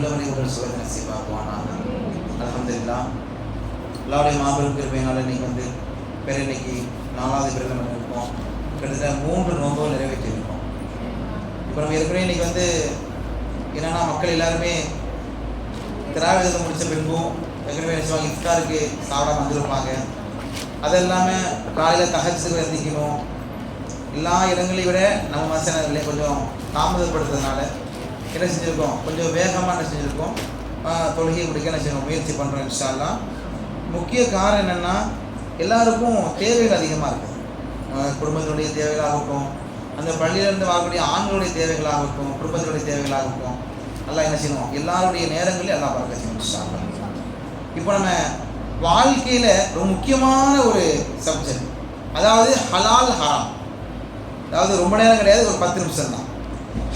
உள்ளவரை உடல் சுவை நசிவாக்குவானாக அலமதுல்லா எல்லாருடைய மாபெரும் கிருபையினால இன்னைக்கு வந்து பேர் இன்னைக்கு நாலாவது பிறகு இருக்கோம். கிட்டத்தட்ட மூன்று நோன்புகள் நிறைவேற்றியிருக்கோம். இப்போ நம்ம ஏற்கனவே இன்னைக்கு வந்து என்னன்னா மக்கள் எல்லாருமே திராவிடத்தை முடிச்ச பின்பும் ஏற்கனவே என்ன செய்வாங்க இஃப்தாருக்கு சாப்பிடாம வந்திருப்பாங்க. அது இல்லாமல் காலையில் தகச்சுக்கு எந்திக்கணும். எல்லா இடங்களையும் விட நம்ம மசனிலே கொஞ்சம் தாமதப்படுத்துறதுனால என்ன செஞ்சுருக்கோம்? கொஞ்சம் வேகமாக என்ன செஞ்சுருக்கோம்? தொழுகையை முடிக்க என்ன செய்யணும்? முயற்சி பண்ணுறோம் இன்ஷால்லாம் முக்கிய காரணம் என்னென்னா எல்லாருக்கும் தேவைகள் அதிகமாக இருக்குது குடும்பத்தினுடைய தேவைகளாகட்டும் அந்த பள்ளியிலேருந்து வரக்கூடிய ஆண்களுடைய தேவைகளாகட்டும் குடும்பத்தினுடைய தேவைகளாகட்டும் எல்லாம் என்ன செய்யணும்? எல்லாருடைய நேரங்களையும் எல்லாம் பார்க்க செய்யணும் இன்ஷால்லாம் இப்போ நம்ம வாழ்க்கையில் ரொம்ப முக்கியமான ஒரு சப்ஜெக்ட் அதாவது ஹலால் ஹராம். அதாவது ரொம்ப நேரம் கிடையாது ஒரு பத்து நிமிஷம் தான்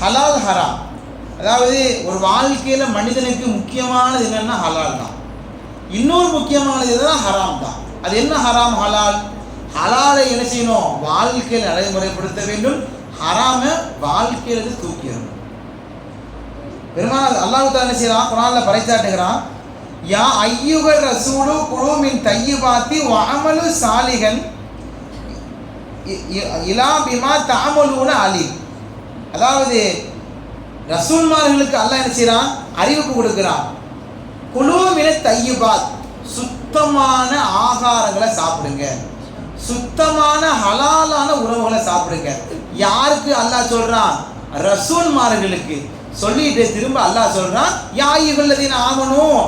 ஹலால் ஹராம். அதாவது ஒரு வாழ்க்கையில் மனிதனுக்கு முக்கியமானது என்னென்னா ஹலால் தான். இன்னொரு முக்கியமானது எதுனா ஹராம் தான். அது என்ன ஹராம் ஹலால்? ஹலாலை என்ன செய்யணும்? வாழ்க்கையில் நடைமுறைப்படுத்த வேண்டும். ஹராம வாழ்க்கையில தூக்கி தூக்கிடணும். பெருமாள் அல்லாஹ் என்ன செய்யறான்? குரானில் பறைச்சாட்டுகிறான் யா ஐயுகர் ரசூடு குழுமின் தையுபாத்தி வாமலு சாலிகன் இ- இ- இலா பிமா தாமலூன அலி அதாவது ரசூல்மார்களுக்கு அல்லாஹ் என்ன செய்றான்? அறிவிப்பு கொடுக்கிறான். குழுமின தையுபாத் சுத்தமான ஆகாரங்களை சாப்பிடுங்க. சுத்தமான ஹலாலான உணவுகளை சாப்பிடுங்க. யாருக்கு அல்லாஹ் சொல்றான்? ரசூல்மார்களுக்கு. சொல்லிட்டு திரும்ப அல்லாஹ் சொல்றான் யாயுகல்லதீன ஆகணும்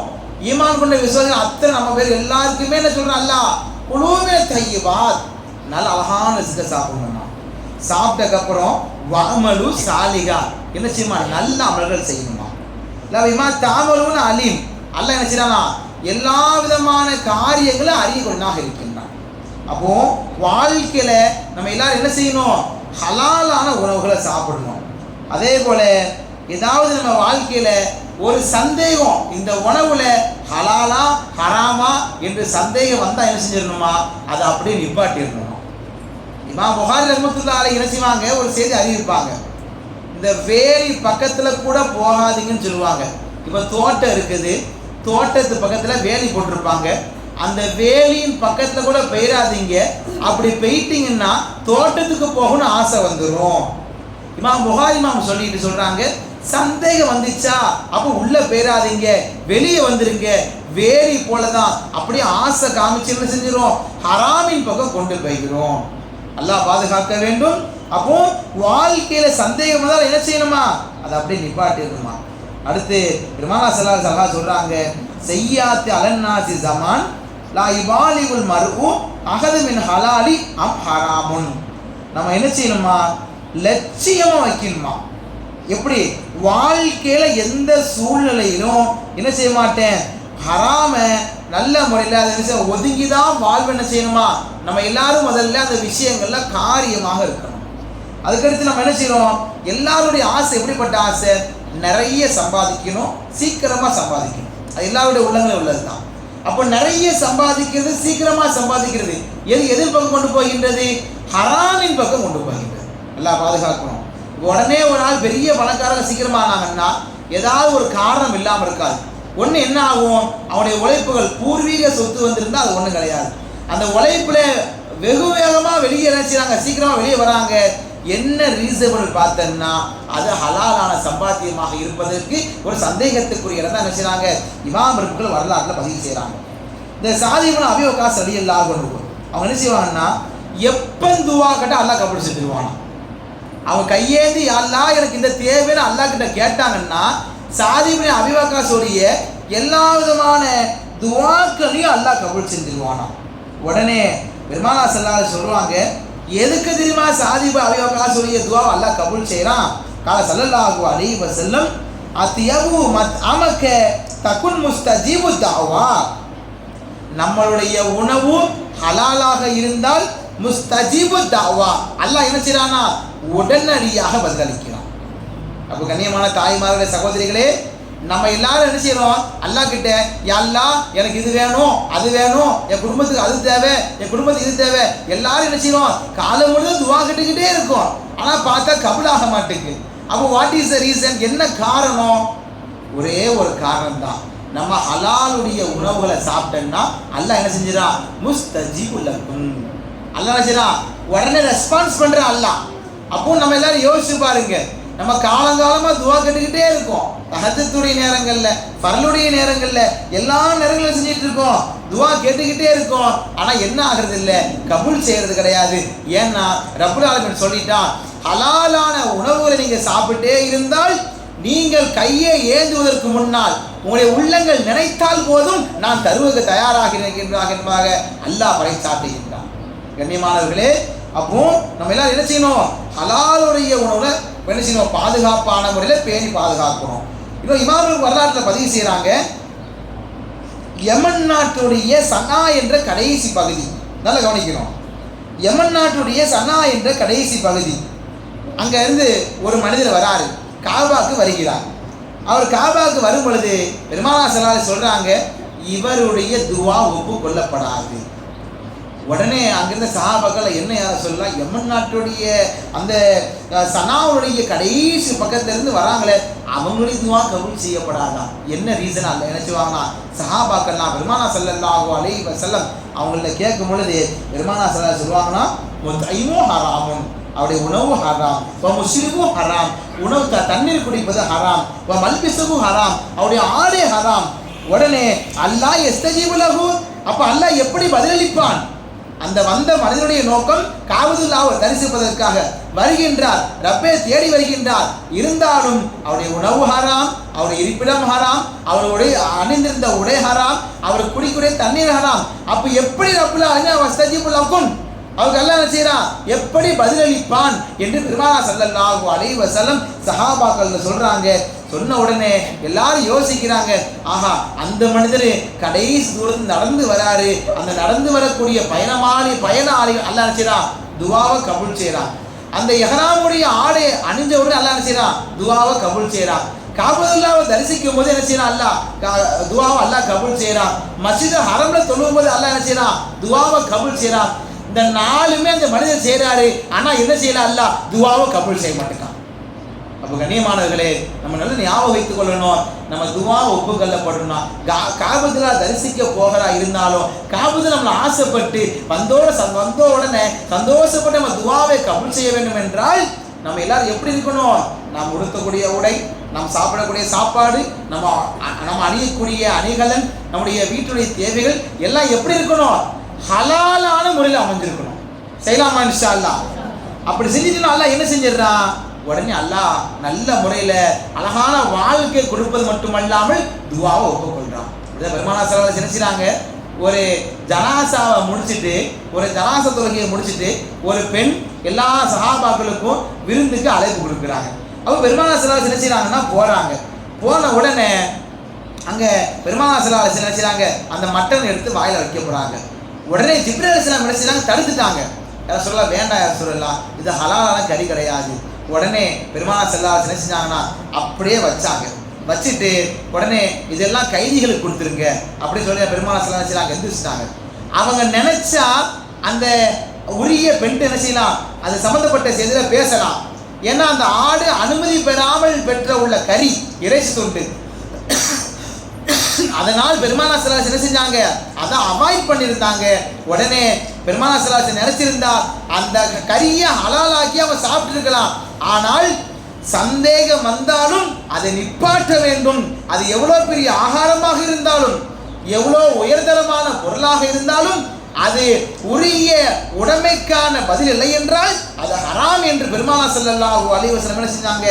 ஈமான் கொண்ட விசுவாசம் அத்தனை நம்ம பேர் எல்லாருக்குமே என்ன சொல்றான் அல்லாஹ்? குழுமின தையுபாத் நல்ல அழகான சித்த சாப்பிடணும் சாப்பிட்டக்கப்புறம் வாமலு சாலிகா. என்ன செய்யுமா? நல்ல அமல்கள் செய்யணுமா? லவிமா தாமலுன்னு அலீம் அல்ல என்ன செய்யறானா எல்லா விதமான காரியங்களும் அறிய கொண்டாக இருக்கின்றான். அப்போ வாழ்க்கையில நம்ம எல்லாரும் என்ன செய்யணும்? ஹலாலான உணவுகளை சாப்பிடணும். அதே போல ஏதாவது நம்ம வாழ்க்கையில ஒரு சந்தேகம் இந்த உணவுல ஹலாலா ஹராமா என்று சந்தேகம் வந்தா என்ன செஞ்சிடணுமா? அதை அப்படியே நிப்பாட்டிடணும். இமாம் புகாரி ரஹமத்துல்லா அலை என்ன செய்வாங்க ஒரு செய்தி அறிவிப்பாங்க. இந்த வேலி பக்கத்தில் கூட போகாதீங்கன்னு சொல்லுவாங்க. இப்போ தோட்டம் இருக்குது தோட்டத்து பக்கத்தில் வேலி போட்டிருப்பாங்க. அந்த வேலியின் பக்கத்தில் கூட பெயராதீங்க அப்படி பெய்ட்டீங்கன்னா தோட்டத்துக்கு போகணும்னு ஆசை வந்துடும் இமாம் புகாரி இமாம் சொல்லிட்டு சொல்கிறாங்க சந்தேகம் வந்துச்சா? அப்போ உள்ளே போயிடாதீங்க. வெளியே வந்துருங்க. வேலி போலதான். அப்படியே ஆசை காமிச்சு என்ன செஞ்சிடும் ஹராமின் பக்கம் கொண்டு போய்கிறோம் அல்லாஹ் பாதுகாக்க வேண்டும். அப்போ வாழ்க்கையில சந்தேகம் தான் என்ன செய்யணுமா? அதை அப்படியே நிப்பாட்டிடணுமா? அடுத்து பெருமானா சல்லா சல்லா சொல்றாங்க செய்யாத்து அலன்னாசி ஜமான் லா இவாலிவுல் மர்உ அகது மின் ஹலாலி அம் ஹராமுன். நம்ம என்ன செய்யணுமா? லட்சியமாக வைக்கணுமா? எப்படி? வாழ்க்கையில எந்த சூழ்நிலையிலும் என்ன செய்ய மாட்டேன்? ஹராம நல்ல முறையில் அதை ஒதுங்கி தான் வாழ்வு என்ன செய்யணுமா? நம்ம எல்லாரும் முதல்ல அந்த விஷயங்கள்ல காரியமாக இருக்கணும். அதுக்கடுத்து நம்ம என்ன செய்யறோம்? எல்லாருடைய ஆசை எப்படிப்பட்ட ஆசை? நிறைய சம்பாதிக்கணும் சீக்கிரமாக சம்பாதிக்கணும். அது எல்லாருடைய உள்ளங்களும் உள்ளது தான் அப்போ நிறைய சம்பாதிக்கிறது சீக்கிரமாக சம்பாதிக்கிறது. எது எதிர் பக்கம் கொண்டு போகின்றது? ஹராமின் பக்கம் கொண்டு போகின்றது. எல்லாம் பாதுகாக்கணும். உடனே ஒரு நாள் பெரிய பணக்காரங்க சீக்கிரமாக ஆனாங்கன்னா ஏதாவது ஒரு காரணம் இல்லாமல் இருக்காது. ஒன்று என்ன ஆகும்? அவனுடைய உழைப்புகள் பூர்வீக சொத்து வந்திருந்தா அது ஒன்றும் கிடையாது. அந்த உழைப்பில் வெகு வேகமாக வெளியே நினைச்சாங்க சீக்கிரமாக வெளியே வராங்க. என்ன ரீசனபிள் பார்த்தோம்னா அது ஹலாலான சம்பாத்தியமாக இருப்பதற்கு ஒரு சந்தேகத்துக்குரிய இடம் தான் நினைச்சாங்க செய்றாங்க? இமாம் வரலாற்றில் பதிவு செய்கிறாங்க இந்த சாதிபுன அபிவகாஸ் அடி இல்லாத அவங்க என்ன செய்வாங்கன்னா எப்போ துவா கட்ட அல்லாஹ் கபடி செஞ்சிருவானா? அவங்க கையேந்தி அல்லாஹ் எனக்கு இந்த தேவைன்னு அல்லாஹ் கிட்ட கேட்டாங்கன்னா சாதிபுன அபிவகாசோடைய எல்லா விதமான துவாக்களையும் அல்லாஹ் கபூல் செஞ்சிருவானா? உடனே பெருமானா செல்லாத சொல்லுவாங்க எதுக்கு தெரியுமா சாதிபு சொல்லிய துவா அல்லாஹ் கபூல் செய்கிறான் கால சல்லல்லாஹு அலைஹி செல்லும் அத்தியபு மத் அமக்க தகுன் முஸ்தஜீபு தாவா நம்மளுடைய உணவு ஹலாலாக இருந்தால் முஸ்தஜீபு தாவா அல்லாஹ் என்ன செய்றானா உடனடியாக பதிலளிக்கிறான். அப்போ கண்ணியமான தாய்மார்களே சகோதரிகளே நம்ம எல்லாரும் என்ன செய்யறோம் அல்லாஹ் கிட்ட "யா எனக்கு இது வேணும் அது வேணும் என் குடும்பத்துக்கு அது தேவை என் குடும்பத்துக்கு இது தேவை. எல்லாரும் என்ன செய்யறோம் காலம் முழுதும் துவா கிட்டுக்கிட்டே இருக்கும். ஆனா பார்த்தா கபுலாக மாட்டேங்குது. அப்போ வாட் இஸ் த ரீசன் என்ன காரணம்? ஒரே ஒரு காரணம் தான் நம்ம ஹலாலுடைய உணவுகளை சாப்பிட்டோம்னா அல்லாஹ் என்ன செஞ்சிடா? முஸ்தஜி லக்கும். அல்லாஹ் என்ன உடனே ரெஸ்பான்ஸ் பண்ற அல்லாஹ். அப்போ நம்ம எல்லாரும் யோசிச்சு பாருங்க. நம்ம காலங்காலமாக துவா கட்டுக்கிட்டே இருக்கோம். தஹஜத்துடைய நேரங்களில் பரலுடைய நேரங்களில் எல்லா நேரங்களும் செஞ்சுட்டு இருக்கோம்? துவா கேட்டுக்கிட்டே இருக்கோம். ஆனால் என்ன ஆகுறது இல்லை கபுல் செய்கிறது கிடையாது. ஏன்னா ரப்புல் ஆலமீன் சொல்லிட்டான் ஹலாலான உணவுகளை நீங்கள் சாப்பிட்டே இருந்தால் நீங்கள் கையை ஏந்துவதற்கு முன்னால் உங்களுடைய உள்ளங்கள் நினைத்தால் போதும் நான் தருவதற்கு தயாராக இருக்கின்றாக என்பதாக அல்லாஹ் பறைசாட்டுகின்றான் கண்ணியமானவர்களே அப்போ நம்ம எல்லாரும் என்ன செய்யணும்? ஹலாலுடைய உணவுல என்ன செய்யணும்? பாதுகாப்பான முறையில் பேணி பாதுகாக்கணும். இன்னும் இமாமுல் வரலாற்றில் பதிவு செய்கிறாங்க யமன் நாட்டுடைய சனா என்ற கடைசி பகுதி. நல்லா கவனிக்கணும். யமன் நாட்டுடைய சனா என்ற கடைசி பகுதி. அங்கேருந்து ஒரு மனிதர் வராரு. காபாக்கு வருகிறார். அவர் காபாக்கு வரும் பொழுது பெருமானா செல்லாத இவருடைய துவா ஒப்பு கொள்ளப்படாது உடனே அங்கிருந்த சகாபாக்கள் என்ன யார சொல்லலாம்? எம்மன் நாட்டுடைய அந்த சனாவுடைய கடைசி பக்கத்திலிருந்து வராங்களே அவங்களுடைய துவா கபூல் செய்யப்படாதான் என்ன ரீசன் அல்ல நினைச்சுவாங்கன்னா? செய்வாங்கன்னா சஹாபாக்கள்லாம் பெருமானா ஸல்லல்லாஹு அலை செல்லம் அவங்கள்ட்ட கேட்கும் பொழுது பெருமானா செல்ல சொல்லுவாங்கன்னா முத்தைமோ ஹராமும். அவருடைய உணவு ஹராம். இப்போ முஸ்லிமும் ஹராம். உணவு த- தண்ணீர் குடிப்பது ஹராம். இப்போ மல்பிசமும் ஹராம். அவருடைய ஆடே ஹராம். உடனே அல்லாஹ் எஸ்தஜீபுலகு அப்ப அல்லாஹ் எப்படி பதிலளிப்பான்? அந்த வந்த மனிதனுடைய நோக்கம் காவதுல்லாவை தரிசிப்பதற்காக வருகின்றார். ரப்பே தேடி வருகின்றார். இருந்தாலும் அவருடைய உணவு ஹராம் அவருடைய இருப்பிடம் ஹராம் அவருடைய அணிந்திருந்த உடை ஹராம் அவர் குடிக்கூடிய தண்ணீர் ஹராம். அப்ப எப்படி ரப்புல அல்லாஹ் அவருக்கு அல்லாஹ் என்ன செய்யறான் எப்படி பதிலளிப்பான்? என்று பெருமானா ஸல்லல்லாஹு அலைஹி சஹாபாக்கள் சொல்றாங்க. சொன்ன உடனே எல்லாரும் யோசிக்கிறாங்க. ஆஹா அந்த மனிதர் கடைசி தூரத்து நடந்து வராரு. அந்த நடந்து வரக்கூடிய பயணமாளி பயணாளி அல்லாஹ் செய்யறான் துவாவை கபூல் செய்யறான் அந்த எஹராமுடைய ஆடை அணிஞ்ச உடனே அல்லாஹ் செய்யறான் துவாவை கபூல் செய்யறான் காபதுல்லாவை தரிசிக்கும் போது என்ன செய்யறான் அல்லாஹ் துவாவை அல்லாஹ் கபுல் செய்யறான் மசித ஹரம்ல தொழும் போது அல்லாஹ் என்ன செய்யறான் துவாவை கபுல் செய்யறான் இந்த நாலுமே அந்த மனிதர் செய்யறாரு ஆனா என்ன செய்யல? அல்லாஹ் துவாவை கபுல் செய்ய மாட்டேங்கான் அப்போ கண்ணியமானவர்களே நம்ம நல்ல ஞாபகம் வைத்துக் கொள்ளணும். நம்ம துவா ஒப்புக்கொள்ளப்படணும். கா- காபத்துல தரிசிக்க போகிறா இருந்தாலும் காபத்தில் நம்மளை ஆசைப்பட்டு வந்தோட வந்த உடனே சந்தோஷப்பட்டு நம்ம துவாவை கபூல் செய்ய வேண்டும் என்றால் நம்ம எல்லாரும் எப்படி இருக்கணும்? நாம் உடுத்தக்கூடிய உடை நாம் சாப்பிடக்கூடிய சாப்பாடு நம்ம நம்ம அணியக்கூடிய அணிகலன் நம்முடைய வீட்டுடைய தேவைகள் எல்லாம் எப்படி இருக்கணும்? ஹலாலான முறையில் அமைஞ்சிருக்கணும். செய்யலாமா இன்ஷா அல்லாஹ்? அப்படி செஞ்சுட்டுனா நல்லா என்ன செஞ்சிடறான்? உடனே அல்லாஹ் நல்ல முறையில் அழகான வாழ்க்கை கொடுப்பது மட்டுமல்லாமல் துவாவை ஒப்புக்கொள்கிறான் இதை பெருமானா செலவில் என்ன ஒரு ஜனாசாவை முடிச்சுட்டு ஒரு ஜனாச தொழுகையை முடிச்சிட்டு ஒரு பெண் எல்லா சகாபாக்களுக்கும் விருந்துக்கு அழைப்பு கொடுக்குறாங்க. அப்போ பெருமானா செலவில் என்ன போகிறாங்க போன உடனே அங்கே பெருமானா செலவில் என்ன அந்த மட்டன் எடுத்து வாயில் வைக்க போகிறாங்க உடனே ஜிப்ரேல் அலிஸ்லாம் என்ன செய்றாங்க தடுத்துட்டாங்க. யார சொல்லலாம் வேண்டாம் யார் சொல்லலாம் இது ஹலாலான கறி கிடையாது. உடனே பெருமானா செல்லா என்ன செஞ்சாங்கன்னா அப்படியே வச்சாங்க. வச்சுட்டு உடனே இதெல்லாம் கைதிகளுக்கு கொடுத்துருங்க அப்படின்னு சொல்லி பெருமானா செல்லா என்ன எந்திரிச்சிட்டாங்க அவங்க நினைச்சா அந்த உரிய பெண் என்ன செய்யலாம் அது சம்மந்தப்பட்ட செய்தியில் பேசலாம். ஏன்னா அந்த ஆடு அனுமதி பெறாமல் பெற்ற உள்ள கறி இறைச்சி துண்டு. அதனால் பெருமானா சிலர் என்ன செஞ்சாங்க அதை அவாய்ட் பண்ணியிருந்தாங்க. உடனே பெருமானா சலாஸ் நினைச்சிருந்தா அந்த கறியை ஹலாலாக்கி அவன் சாப்பிட்டு இருக்கலாம் ஆனால் சந்தேகம் வந்தாலும் அதை நிப்பாட்ட வேண்டும். அது எவ்வளோ பெரிய ஆகாரமாக இருந்தாலும் எவ்வளோ உயர்தரமான பொருளாக இருந்தாலும் அது உரிய உடைமைக்கான பதில் இல்லை என்றால் அது ஹராம் என்று பெருமானா செல்லல்லா அலைஹி என்ன செஞ்சாங்க?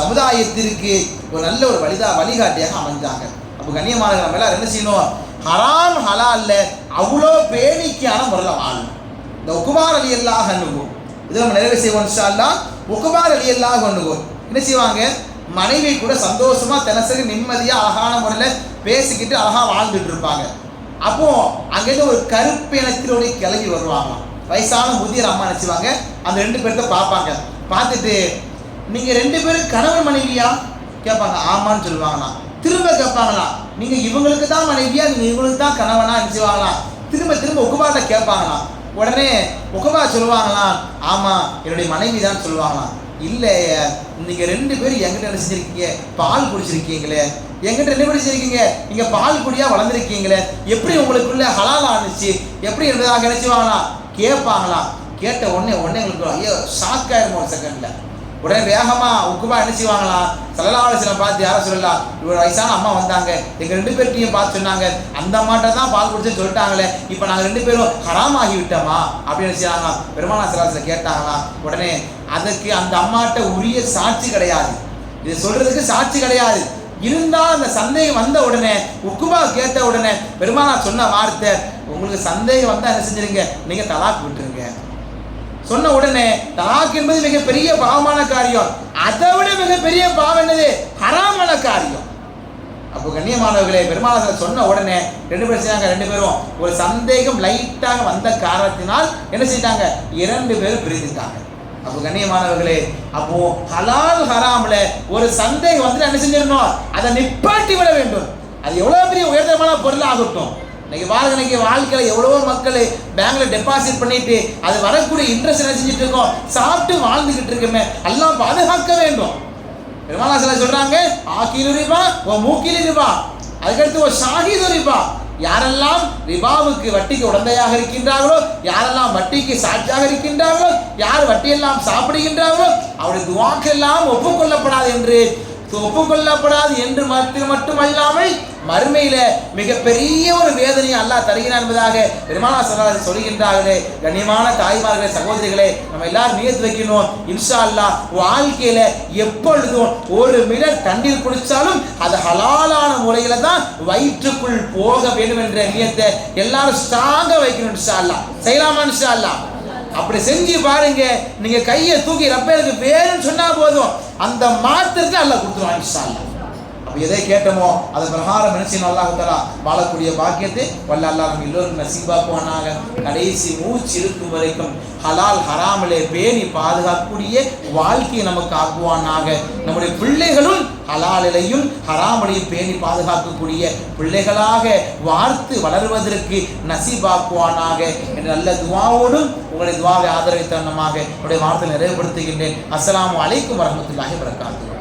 சமுதாயத்திற்கு ஒரு நல்ல ஒரு வழிதா வழிகாட்டியாக அமைஞ்சாங்க. அப்போ கண்ணியமான நம்ம எல்லாரும் என்ன செய்யணும்? ஹலால் ஹலால்ல அவ்வளோ பேணிக்கையான முறையில் வாழணும் இந்த உக்குமார் அலி அல்லாஹ் அண்ணுகோ இது நம்ம நிறைவு செய்வோம் இன்ஷா உக்குமார் அலி அல்லாஹ் அண்ணுகோ என்ன செய்வாங்க? மனைவி கூட சந்தோஷமா தினசரி நிம்மதியா அழகான முறையில் பேசிக்கிட்டு அழகா வாழ்ந்துட்டு இருப்பாங்க. அப்போ அங்கேருந்து ஒரு கருப்பு கிளவி வருவாங்க. வயசான முதியர் அம்மா நினைச்சுவாங்க அந்த ரெண்டு பேர்த்த பார்ப்பாங்க. பார்த்துட்டு நீங்க ரெண்டு பேரும் கணவன் மனைவியா? கேட்பாங்க. ஆமான்னு சொல்லுவாங்கண்ணா. திரும்ப கேட்பாங்களாம் நீங்க இவங்களுக்கு தான் மனைவியா நீங்க இவங்களுக்கு தான் கணவனா நினைச்சுவாங்களாம் திரும்ப திரும்ப உக்குபாட்ட கேட்பாங்களாம் உடனே உக்குபா சொல்லுவாங்களாம் ஆமா என்னுடைய மனைவி தான் சொல்லுவாங்களாம் இல்லை நீங்க ரெண்டு பேரும் எங்கிட்ட என்ன பால் குடிச்சிருக்கீங்களே. எங்கிட்ட என்ன குடிச்சிருக்கீங்க? நீங்க பால் குடியா வளர்ந்துருக்கீங்களே. எப்படி உங்களுக்குள்ள ஹலால் ஆனிச்சு எப்படி என்பதாக நினைச்சுவாங்களாம் கேட்பாங்களாம் கேட்ட உடனே உடனே உங்களுக்கு ஐயோ ஷாக் ஆயிரும் ஒரு செகண்ட்ல உடனே வேகமா உக்குமா என்ன செய்வாங்களாம் சில பார்த்து யாரை சொல்லலாம் இவர் வயசான அம்மா வந்தாங்க. எங்க ரெண்டு பேர்ட்டையும் பார்த்து சொன்னாங்க. அந்த அம்மாட்ட தான் பால் குடிச்சு சொல்லிட்டாங்களே. இப்போ நாங்க ரெண்டு பேரும் ஹராம் ஆகி விட்டோமா? அப்படின்னு செய்யாங்க பெருமானா சிலாசில கேட்டாங்களாம் உடனே அதுக்கு அந்த அம்மாட்ட உரிய சாட்சி கிடையாது. இது சொல்றதுக்கு சாட்சி கிடையாது. இருந்தால் அந்த சந்தேகம் வந்த உடனே உக்குமா கேட்ட உடனே பெருமானா சொன்ன வார்த்தை உங்களுக்கு சந்தேகம் வந்தா என்ன செஞ்சிருங்க? நீங்க தலாக்கு விட்டுருங்க. சொன்ன உடனே தலாக் என்பது மிகப்பெரிய பாவமான காரியம். அதை விட மிகப்பெரிய பாவம் என்னது? ஹராமான காரியம். அப்போ கண்ணியமானவர்களே பெருமாள் சொன்ன உடனே ரெண்டு பேரும் செய்யாங்க ரெண்டு பேரும். ஒரு சந்தேகம் லைட்டாக வந்த காரணத்தினால் என்ன செஞ்சிட்டாங்க இரண்டு பேரும் பிரிந்துட்டாங்க. அப்போ கண்ணியமானவர்களே அப்போ ஹலால் ஹராமில் ஒரு சந்தேகம் வந்து என்ன செஞ்சிடணும்? அதை நிப்பாட்டி விட வேண்டும். அது எவ்வளோ பெரிய உயர்தரமான பொருள் ஆகட்டும் இன்னைக்கு பாருங்க இன்னைக்கு வாழ்க்கையில எவ்வளவோ மக்கள் பேங்க்ல டெபாசிட் பண்ணிட்டு அது வரக்கூடிய இன்ட்ரெஸ்ட் என்ன செஞ்சுட்டு இருக்கோம்? சாப்பிட்டு வாழ்ந்துகிட்டு இருக்கோமே. எல்லாம் பாதுகாக்க வேண்டும். பெருமாளாசல சொல்றாங்க ஆக்கிலு ரிபா ஓ மூக்கிலு ரிபா. அதுக்கடுத்து ஓ ஷாஹிது ரிபா. யாரெல்லாம் ரிபாவுக்கு வட்டிக்கு உடந்தையாக இருக்கின்றார்களோ யாரெல்லாம் வட்டிக்கு சாட்சியாக இருக்கின்றார்களோ யார் வட்டியெல்லாம் சாப்பிடுகின்றார்களோ அவருடைய துவாக்கெல்லாம் ஒப்புக்கொள்ளப்படாது என்று ஒப்புக்கொள்ளப்படாது என்று மட்டும் மட்டுமல்லாமல் மறுமையில மிகப்பெரிய ஒரு வேதனையை அல்லாஹ் தருகிறான் என்பதாக பெருமானா சலாஹ் சொல்கின்றார்களே. கண்ணியமான தாய்மார்களே சகோதரிகளே நம்ம எல்லாரும் நியத்து வைக்கணும் இன்ஷா அல்லாஹ் வாழ்க்கையில எப்பொழுதும் ஒரு மிடர் தண்ணீர் குடிச்சாலும் அது ஹலாலான முறையில தான் வயிற்றுக்குள் போக வேண்டும் என்ற நியத்தை எல்லாரும் ஸ்ட்ராங்கா வைக்கணும் இன்ஷா அல்லாஹ் செய்யலாமா இன்ஷா அல்லாஹ் அப்படி செஞ்சு பாருங்க. நீங்க கையை தூக்கி ரப்பேருக்கு வேணும்னு சொன்னா போதும். அந்த மாத்திரத்தை அல்ல கொடுத்துருவான் இன்ஷா அல்லாஹ் அப்ப எதை கேட்டோமோ அதை பிரகாரம் நினைச்சு நல்லா தலா வாழக்கூடிய பாக்கியத்தை வல்ல அல்லாஹ் நம்ம எல்லோரும் நசீபாக்குவானாக கடைசி மூச்சு இருக்கும் வரைக்கும் ஹலால் ஹராமலே பேணி பாதுகாக்கக்கூடிய வாழ்க்கையை நமக்கு ஆக்குவானாக. நம்முடைய பிள்ளைகளும் ஹலாலிலையும் ஹராமலையும் பேணி பாதுகாக்கக்கூடிய பிள்ளைகளாக வார்த்து வளர்வதற்கு நசீபாக்குவானாக. என்ற நல்ல துவாவோடும் உங்களுடைய துவாவை ஆதரவை தருணமாக. உங்களுடைய வார்த்தை நிறைவுபடுத்துகின்றேன். அஸ்லாம் வலைக்கும் வரமத்துல்லாஹி வரகாத்து